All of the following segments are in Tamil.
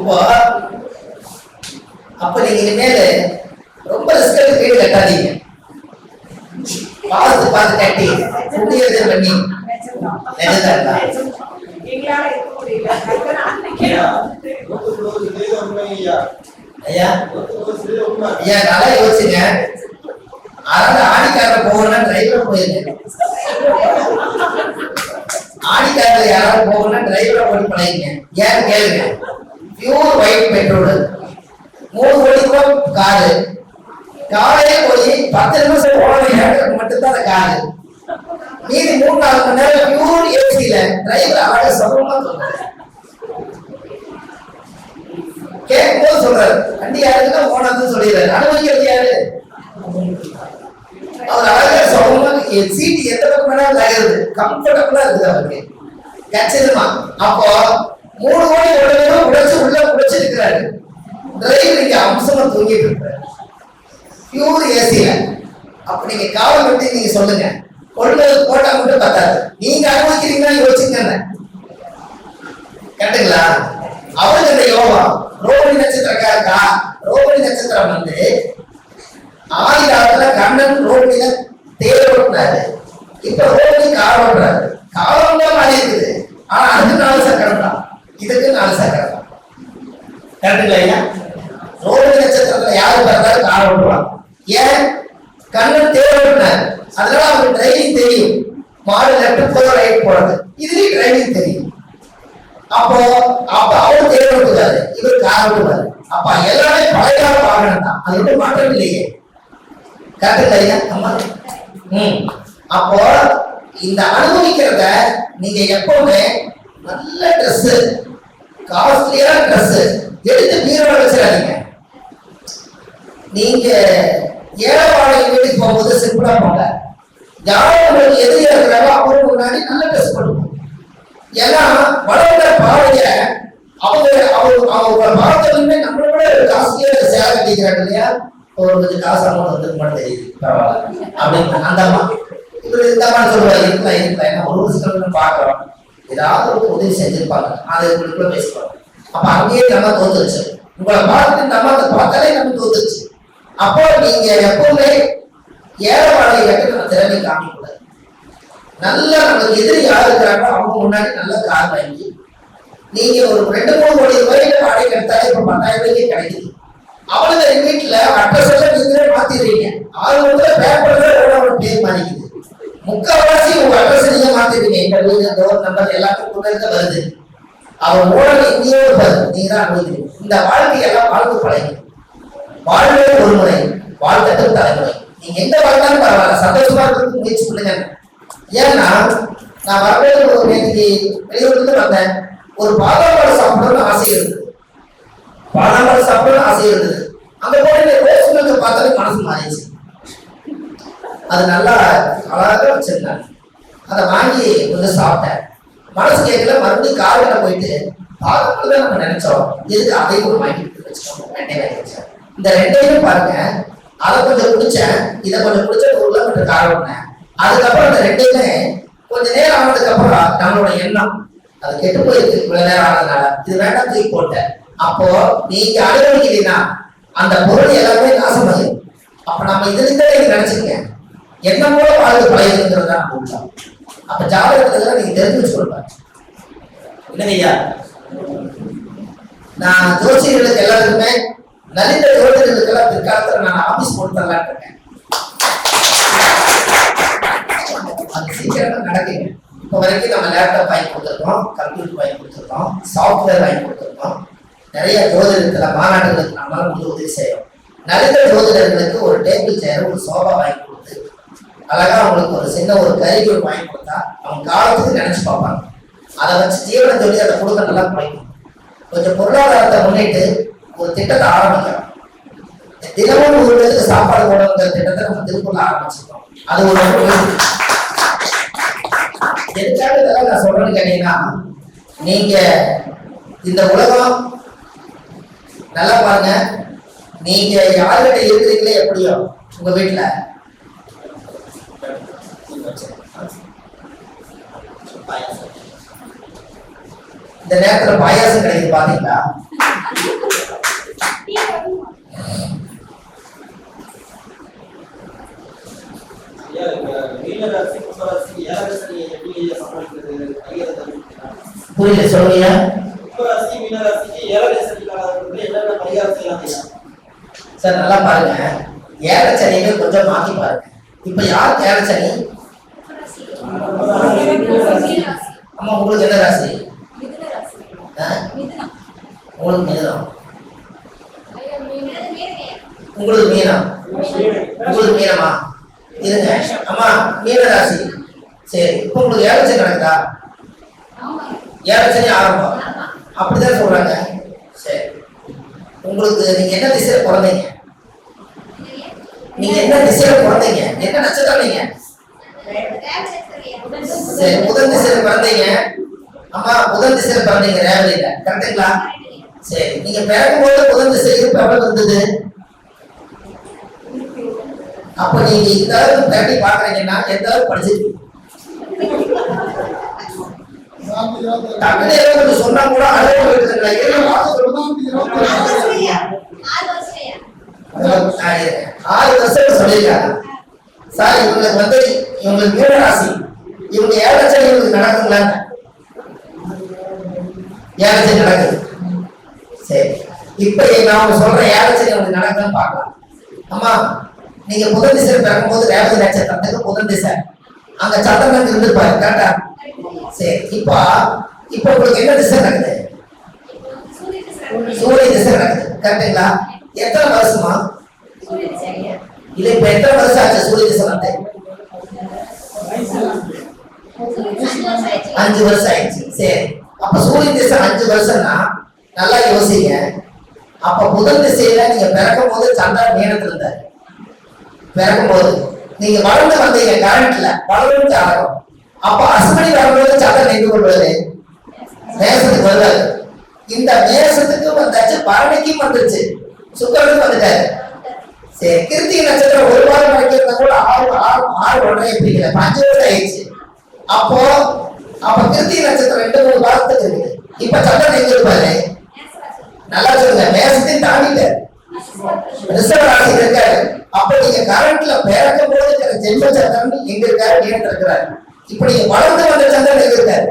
இப்போ அப்ப நீங்க இனிமேல் ரொம்ப ரிஸ்க் எடுத்து வீடு கட்டாதீங்க. பார்த்து பார்த்து கட்டி புண்ணியத்தை பண்ணி. ஐயா. ஐயா. நல்லா யோசிச்சுங்க அதாவது ஆடிக்காரர் போகணும்னா டிரைவர் போயிருங்க ஆடிக்காரர் யாராவது போகணும்னா டிரைவரை ஓடி பழகிங்க. ஏன்னு கேளுங்க. Pure white petrol. மூணு கோடி ரூபாய் காரு. காலையே போய் பத்து நிமிஷம் போன இடத்துக்கு மட்டும்தான் அந்த காரு. மீதி மூணு நாலு மணி நேரம் பியூர் ஏசியில டிரைவர் அழகாக சொல்லணும்னா கேட்கும் போது சொல்றாரு. வண்டி யாருக்குன்னா ஓனர்னு சொல்லிடுறாரு. அனுபவிக்கிறது யாரு? அவர் அழகா சொல்லணும் சீட்டு எந்த பக்கம் வேணாலும் நகருது. கம்ஃபர்டபுளா இருக்குது அவருக்கு. கச்சிதமா. அப்போ மூணு கோடி உடனே உடைச்சு இருக்கிறாரு டிரைவர் இங்க அம்சமா தூங்கிட்டு இருக்காரு பியூர் ஏசில அப்ப நீங்க காவல் பற்றி நீங்க சொல்லுங்க. கொள்வது போட்டா மட்டும் பத்தாது. நீங்க அனுமதிக்கிறீங்களா யோசிச்சுங்க கரெக்டுங்களா அவருக்கு இந்த யோகம் ரோகிணி நட்சத்திரக்காரக்கா? ரோகிணி நட்சத்திரம் வந்து ஆதி காலத்துல கண்ணன் ரோகிணியில தேர் ஓட்டினாரு. இப்ப ரோகிணி கார் ஓட்டுறாரு. காலம் தான் மாறி இருக்குது ஆனா அஞ்சு நாள் சக்கரம் தான் இதுக்கு நாலு சக்கரம் தான் இல்லையா? ஐயா ரோகிணி நட்சத்திரத்துல யாரு பிறந்தாலும் கார் ஓட்டுவாங்க ஏன்? கண்ணன் தேர் ஓட்டினார் அதனால அவருக்கு டிரைவிங் தெரியும். மாடு லெஃப்ட் போற ரைட் போறது. இதுலயும் டிரைவிங் தெரியும். அப்போ அப்ப அவர் தேர் ஓட்டுவாரு இவர் கார் ஓட்டுவாரு அப்ப எல்லாமே பழைய கால வாகனம் தான். அது ஒன்றும் மாற்றம் இல்லையே. கரெக்ட் ஐயா அம்மா ம். அப்போ இந்த அனுபவிக்கிறத நீங்க எப்பவுமே நல்ல Dress காஸ்ட்லியான Dress எடுத்து பீரோல வச்சிடாதீங்க. நீங்க ஏழவாழை வீட்டுக்கு போகும்போது சிம்பிளா போங்க. யாரும் உங்களுக்கு எதிரியா இருக்கிறாரோ அவருக்கு முன்னாடி நல்ல ட்ரெஸ் பண்ணுவோம் ஏன்னா வளர்ந்த பாவைய அவங்க அவங்க அவங்க பார்த்ததுமே நம்மளை விட காஸ்ட்லியா சேலை கட்டிக்கிறாங்க இல்லையா? ஒரு கொஞ்சம் காசு அமௌண்ட் வந்து மட்டும் தெரியுது. பரவாயில்ல. அப்படின்னு அந்த அம்மா. இவர் இந்த மாதிரி இருக்கலாம் இருக்கலாம் ஏன்னா ஒரு சிலர் பாக்குறோம் ஏதாவது ஒரு உதவி செஞ்சிருப்பாங்க. அதை உங்களுக்குள்ள பேசுவாங்க அப்ப அங்கேயே நம்ம தோத்துருச்சு. உங்களை பார்த்து நம்ம அதை பார்த்தாலே நம்ம தோத்துருச்சு. அப்போ நீங்க எப்பவுமே ஏழவாழை கட்டு நம்ம திறமை காமிக்கூடாது நல்லா நமக்கு எதிரி யார் இருக்கிறாங்களோ அவங்க முன்னாடி நல்ல கார் வாங்கி நீங்க ஒரு ரெண்டு மூணு கோடி ரூபாய்க்கு வாடகை எடுத்தாலே இப்ப பத்தாயிரம் ரூபாய்க்கு கிடைக்குது. அவ்வளவு எங்க வீட்டுல அட்ரஸ் நீங்களே மாத்திடுறீங்க. ஆறு முதல்ல பேப்பர்ல ஒரு பேர் மாறிக்குது முக்கால்வாசி உங்க அட்ரஸ் நீங்க மாத்திடுறீங்க. எங்க வீடு டோர் நம்பர் எல்லாத்துக்கும் கூட வருது. அவன் ஊழலை எங்கேயோ இருப்பாரு நீங்க தான் அனுபவிக்கிறீங்க இந்த வாழ்க்கையெல்லாம் வாழ்க்கை பழகி. வாழ்வே ஒரு முறை வாழ்க்கட்டும் தலைமுறை. நீங்க எந்த வாழ்ந்தாலும் பரவாயில்ல சந்தோஷமா இருக்கிறதுக்கு முயற்சி பண்ணுங்க. ஏன்னா நான் வரவேற்று ஒரு நேற்றுக்கு வெளியூர்ல வந்தேன். ஒரு பாதாம் சாப்பிடணும்னு ஆசை இருந்தது. பாதாம் பழம் சாப்பிடணும்னு ஆசை இருந்தது. அந்த போட்டு ரோஸ் மில்க் பார்த்தாலே மனசு மாறிடுச்சு. அது நல்லா அழகாக வச்சிருந்தாங்க. அதை வாங்கி கொஞ்சம் சாப்பிட்டேன். மனசு கேட்கல மறுபடியும் காலையில போயிட்டு பாதாம் நம்ம நினைச்சோம் எதுக்கு அதையும் ஒரு வாங்கி வச்சுக்கோங்க ரெண்டே வச்சேன் இந்த ரெண்டையும் பாருங்க அதை கொஞ்சம் குடிச்சேன் இதை கொஞ்சம் குடிச்ச ஒரு கிலோமீட்டர் காரணம் ஓட்டினேன் அதுக்கப்புறம் இந்த ரெண்டையுமே கொஞ்ச நேரம் ஆனதுக்கு அப்புறம் நம்மளோட எண்ணம் அது கெட்டு போயிருக்கு இவ்வளவு நேரம் ஆனதுனால. இது வேண்டாம் தூக்கி போட்டேன். அப்போ நீங்க அனுபவிக்கிறீங்கன்னா அந்த பொருள் எல்லாமே நாசமாயிரும். அப்ப நம்ம இதுல இருந்தே நீங்க நினைச்சுக்கங்க. என்ன மூலம் வாழ்க்கை பழையதுங்கிறது தான் நம்ம அப்ப ஜாதகத்துல நீங்க தெரிஞ்சு வச்சுக்கொள்ளுங்க இல்லைங்கய்யா நான் ஜோசியர்களுக்கு எல்லாருக்குமே நலிந்த ஜோதிடர்களுக்கெல்லாம் பிற்காலத்துல நான் ஆபீஸ் போட்டு இருக்கேன். அது சீக்கிரமா நடக்குங்க. இப்போ வரைக்கும் நம்ம லேப்டாப் வாங்கி கொடுத்துருக்கோம் கம்ப்யூட்டர் வாங்கி கொடுத்துருக்கோம் சாஃப்ட்வேர் வாங்கி கொடுத்துருக்கோம். நிறைய ஜோதிடத்துல மாநாடுகளுக்கு நம்மளால முடிஞ்ச உதவி செய்யும் நலிந்த ஜோதிடர்களுக்கு ஒரு டேபிள் சேர் ஒரு சோபா வாங்கி கொடுத்து அழகா அவங்களுக்கு ஒரு சின்ன ஒரு கருவிகள் வாங்கி கொடுத்தா அவங்க காலத்துக்கு நினைச்சு பார்ப்பாங்க. அதை வச்சு ஜீவனை சொல்லி அதை கொடுக்க நல்லா குறைக்கும் கொஞ்சம் பொருளாதாரத்தை முன்னிட்டு ஒரு திட்டத்தை ஆரம்பிக்கிறோம் தினமும் ஒரு பேருக்கு சாப்பாடு போடுங்கிற திட்டத்தை நம்ம திருப்பூர்ல ஆரம்பிச்சிருக்கோம். அது ஒரு எதுக்காக இதெல்லாம் நான் சொல்றேன்னு கேட்டீங்கன்னா நீங்க இந்த உலகம் நல்லா பாருங்க. நீங்க யார்கிட்ட இருக்கிறீங்களே எப்படியோ உங்க வீட்டுல இந்த நேரத்துல பாயாசம் கிடைக்குது பாத்தீங்களா? புரியல சொல்லுங்க சார் நல்லா பாருங்க. ஏழச்சனின்னு கொஞ்சம் மாத்தி பாருங்க. இப்ப யாருக்கு ஏழச்சனி அம்மா உங்களுக்கு என்ன ராசி உங்களுக்கு மீனம் உங்களுக்கு மீனா உங்களுக்கு மீனமா இருங்க அம்மா மீன ராசி சரி. இப்போ உங்களுக்கு ஏழச்சனி நடக்குதா ஏழச்சனி ஆரம்பம் அப்படிதான் சொல்றாங்க சரி உங்களுக்கு நீங்க என்ன திசையில பிறந்தீங்க நீங்க என்ன திசையில பிறந்தீங்க? என்ன நட்சத்திரம் நீங்க? சரி புதன் திசையில பிறந்தீங்க அம்மா புதன் திசையில பிறந்தீங்க ரேவதியில கரெக்டுங்களா சரி நீங்க பிறக்கும்போது புதன் திசை இருப்பு எவ்வளவு இருந்தது? அப்ப நீங்க இந்த அளவுக்கு பேட்டி பாக்குறீங்கன்னா எந்த அளவுக்கு படிச்சிருக்கீங்க? கொஞ்சம் சொன்னா கூட சொல்லுங்க. ஆறு வருஷம் சொல்லியிருக்காங்க. சார் இவங்களுக்கு வந்து இவங்களுக்கு மீன ராசி இவங்க ஏழச்சல் இவங்களுக்கு நடக்குங்களா ஏழச்சல் நடக்குது? சரி. இப்ப நாம சொல்ற ஏழச்சல் இவங்களுக்கு நடக்குதுன்னு பார்க்கலாம். அம்மா நீங்க புதன் திசை பிறக்கும்போது ரேவதி நட்சத்திரத்துக்கு புதன் திசை. அங்க சந்திரனுக்கு இருந்திருப்பாரு கரெக்டா சரி. இப்போ இப்போ உங்களுக்கு என்ன திசை நடக்குது? சூரிய திசை நடக்குது கரெக்டுங்களா எத்தனை வருஷமா? இல்ல இப்ப எத்தனை வருஷம் ஆச்சு சூரிய திசை வந்து அஞ்சு வருஷம் ஆயிடுச்சு. சரி. அப்ப சூரிய திசை அஞ்சு வருஷம்னா நல்லா யோசிங்க. அப்ப புதன் திசையில நீங்க பிறக்கும் போது சந்திரன் மீனத்துல இருந்தாரு. பிறக்கும் போது நீங்க வளர்ந்து வந்தீங்க கரண்ட்ல வளர்ந்து ஆகும் அப்ப அஸ்வினி வரும்போது சந்திரன் எங்க கொள்வது மேசத்துக்கு வருவாரு. இந்த மேசத்துக்கு வந்தாச்சு பரணிக்கும் வந்துருச்சு. சுக்கரனுக்கு வந்துட்டாரு. சரி கிருத்திகை நட்சத்திரம் ஒரு வாரம் வரைக்கும் கூட ஆறு ஆறு ஆறு ஒன்றரை பிடிக்கல பஞ்சு வருஷம் ஆயிடுச்சு. அப்போ அப்ப திருத்தி நட்சத்திரம் ரெண்டு மூணு வாரத்துக்கு இருக்குது இப்ப சந்திரன் எங்க இருப்பாரு? நல்லா சொல்லுங்க. மேசத்தையும் தாண்டிட்டு. ரிசர்வ் ராசியில் இருக்காரு. அப்ப நீங்க கரண்ட்ல பிறக்கும் போது இருக்கிற ஜென்ம சந்திரன் எங்க இருக்காரு? நீண்டு இருக்கிறாரு. இப்ப நீங்க வளர்ந்து வந்த சந்திரன் எங்க இருக்காரு?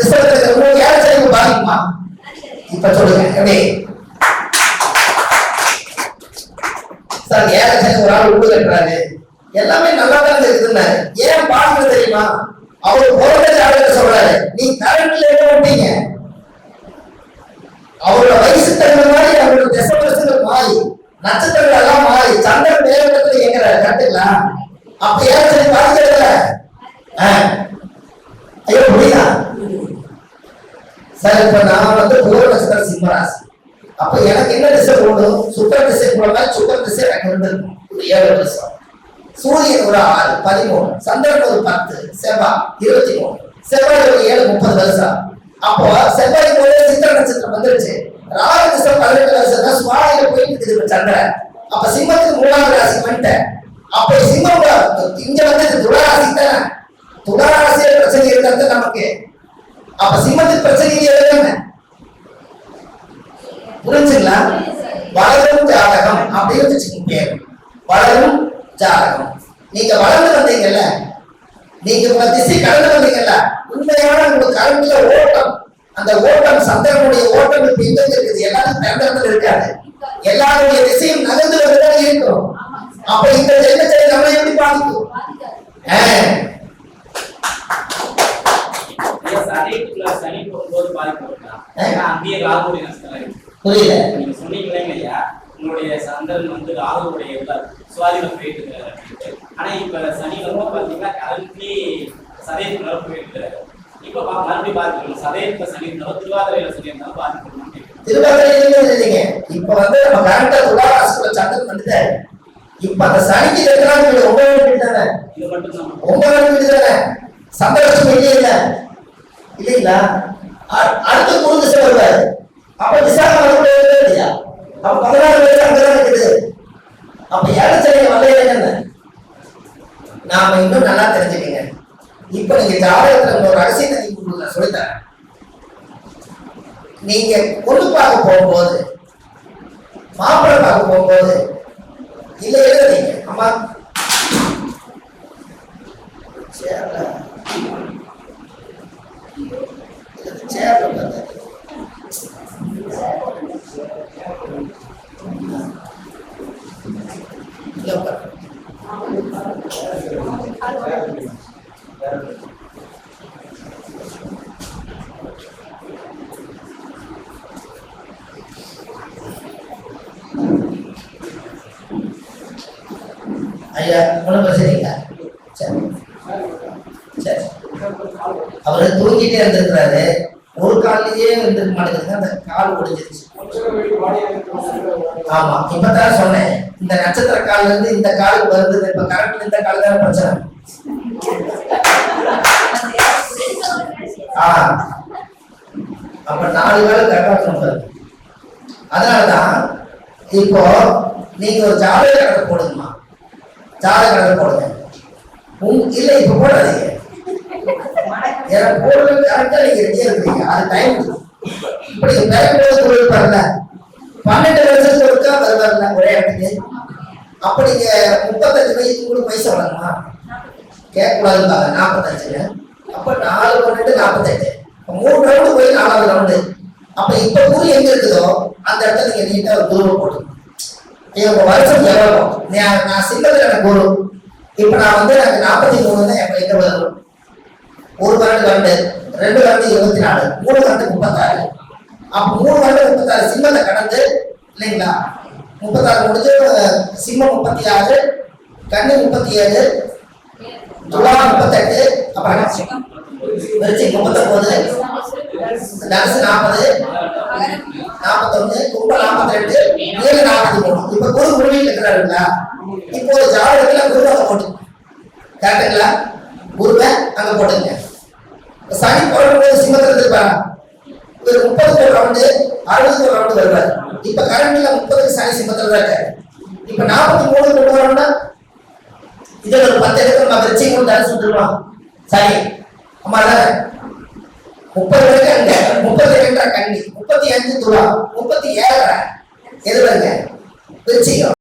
ரிசர்வ் இருக்கிற உங்களுக்கு யார் சரிவு பாதிக்குமா? இப்ப சொல்லுங்க. எப்படி சார் ஏழை சரிவு ஒரு ஆள் உண்டு கட்டுறாரு. எல்லாமே நல்லா தான் இருக்குதுன்னாரு. ஏன் பாருங்க தெரியுமா? அவர் பிறந்த ஜாதகத்தை சொல்றாரு? நீ கரண்ட்ல என்ன விட்டீங்க அவரோட வயசு தகுந்த மாதிரி அவரோட திசை வருஷங்கள் மாறி நட்சத்திரங்கள் எல்லாம் மாறி சந்திரன் மேலத்துல இயங்குற கரெக்டுங்களா? அப்ப ஏன் சரி பாதிக்கிறதுல ஐயோ புரியுதா? சார் இப்ப நான் வந்து பூர்வ நட்சத்திரம் சிம்மராசி அப்ப எனக்கு என்ன திசை போடும் சுக்கர திசை போடுறதா சுக்கர திசை எனக்கு வந்து ஏழு வருஷம். சூரியன் ஒரு ஆறு பதிமூணு சந்திரன் ஒரு பத்து செவ்வாய் இருபத்தி மூணு செவ்வாய் ஒரு ஏழு முப்பது வருஷம். அப்போ செவ்வாய் போல சித்திர நட்சத்திரம் வந்துருச்சு. ராகு திசை பதினெட்டு வருஷம் தான் சுவாரியில போயிட்டு இருக்குது சந்திரன். அப்ப சிம்மத்துக்கு மூணாவது ராசி வந்துட்டேன். அப்ப சிம்மம் இங்க வந்து இது துளாராசி தானே? துளாராசியில பிரச்சனை இருக்கிறது நமக்கு. அப்ப சிம்மத்துக்கு பிரச்சனை இல்லையா புரிஞ்சுங்களா? வளரும் ஜாதகம் அப்படின்னு வச்சுக்கோங்க. பேர் வளரும் ஜாதகம். நீங்க வளர்ந்து வந்தீங்கல்ல? நீங்க உங்க திசை கடந்து வந்தீங்கல்ல? உண்மையான உங்களுக்கு கரண்ட்ல ஓட்டம். அந்த ஓட்டம் சந்திரனுடைய ஓட்டம் இப்ப எங்க இருக்குது. எல்லாரும் பிறந்தத்துல இருக்காது எல்லாருடைய திசையும் நகர்ந்து வந்துதான் இருக்கும். அப்ப இந்த ஜென்மத்தை நம்ம எப்படி பாதிக்கும். புரியல. நீங்க சொன்னீங்களே உங்களுடைய சந்திரன் வந்து ராகுடைய சுவாதினம் போயிட்டு இருக்காரு அப்படின்ட்டு. ஆனா இப்ப சனி வந்து பாத்தீங்கன்னா கரண்ட்லி சதயத்துக்குள்ள போயிட்டு இருக்காரு இப்ப மறுபடியும் பாத்துக்கணும் சதயத்துல சனி இருந்தாலும் திருவாதிரையில சனி இருந்தாலும் பாதிக்கணும் திருவாதிரையிலும் இல்லைங்க. இப்ப வந்து நம்ம கரெக்டா துளாராசிக்குள்ள சந்திரன் வந்துட்டாரு. இப்ப அந்த சனிக்கு இருக்கிறாங்க வீடு ஒன்பது வீடு தானே? இது மட்டும் தான். ஒன்பது வீடு தானே? இல்லையா இல்ல? இல்லைங்களா? அடுத்து திசை வருவாரு. அப்ப இல்லையா? நம்ம பதினாறு பேர் அங்கதான் இருக்குது அப்ப ஏழச்சரிய வல்லையில என்ன நாம இன்னும் நல்லா தெரிஞ்சுக்கங்க. இப்ப நீங்க ஜாதகத்துல ஒரு அரசியல் நீங்க நான் சொல்லித்தரேன். நீங்க பொண்ணு பார்க்க போகும்போது மாப்பிள்ளை பார்க்க போகும்போது இல்ல எழுதுறீங்க அம்மா. சேர்ல சேர்ல பார்த்தேன் ஐயா உடம்பு சரிங்களா சரி. சரி. அவர் தூக்கிட்டே இருந்திருக்கிறாரு. ஒரு காலையே இருந்திருக்க மாட்டேங்கிறது அந்த கால் ஒடிஞ்சிருச்சு. ஆமா இப்பதான் சொன்னேன். இந்த நட்சத்திர கால்ல இருந்து இந்த காலுக்கு வருது இப்ப கரெக்ட் இந்த கால் தான் பிரச்சனை. ஆ. அப்ப நாலு கால் கரெக்டா சொல்றது அதனாலதான் இப்போ நீங்க ஒரு ஜாதக கணக்கு போடுங்கம்மா. ஜாதக கணக்கு போடுங்க. உங்க இல்ல இப்ப போடாதீங்க. எனக்கு போடுறது கரெக்டா நீங்க ரெடியா இருக்கீங்க. அது டைம் இப்படி பெரும்போது கொடுப்பார்ல பன்னெண்டு வருஷத்துக்கு ஒருக்கா வருவார்ல ஒரே இடத்துக்கு அப்ப நீங்க முப்பத்தஞ்சு வயசுக்கு கூட பைசா வரலாமா கேட்கக்கூடாதுப்பாங்க நாற்பத்தஞ்சுல அப்ப நாலு பன்னெண்டு நாற்பத்தஞ்சு மூணு ரவுண்டு போய் நாலாவது ரவுண்டு அப்ப இப்ப ஊர் எங்க இருக்குதோ அந்த இடத்துல நீங்க நீட்டா ஒரு குருவை போட்டு இவங்க வருஷம் எவ்வளவு நான் நான் சின்னதுல எனக்கு குரு இப்ப நான் வந்து எனக்கு நாற்பத்தி மூணு தான் என் பையன் வரும் ஒரு வருடம் வருண்டு ரெண்டு வருடம் இருபத்தி நாலு மூணு வருடம் முப்பத்தாறு அப்ப மூணு வருடம் முப்பத்தாறு சிம்மத்தை கடந்து இல்லைங்களா? முப்பத்தாறு முடிஞ்சு சிம்மம் முப்பத்தி ஆறு கண்ணு முப்பத்தி ஏழு துலா முப்பத்தெட்டு அப்புறம் விருச்சி முப்பத்தொன்பது தனுசு நாற்பது நாற்பத்தொன்னு கும்பம் நாற்பத்தி ரெண்டு ஏழு நாற்பத்தி மூணு இப்ப குரு குருவியில் இருக்கிறாருங்களா? இப்போ ஒரு ஜாதகத்துல குரு அங்க போட்டு கரெக்டுங்களா குருவை அங்க போட்டுங்க. இப்ப சனி போடும்போது சிம்மத்துல இருப்பாரா ஒரு முப்பதுக்கு ரவுண்டு அறுபதுக்கு ரவுண்டு வருவார். இப்ப கரண்ட்ல முப்பதுக்கு சனி சிம்மத்துல தான் இருக்காரு. இப்ப நாற்பத்தி மூணு கொண்டு வரோம்னா இதுல ஒரு பத்து இடத்துல நம்ம வச்சு கொண்டு விட்டுருவோம் சரி ஆமா முப்பது வரைக்கும் அங்க முப்பத்தி ரெண்டரை முப்பத்தி அஞ்சு துளா முப்பத்தி ஏழரை. எது வருங்க? விருச்சிகம்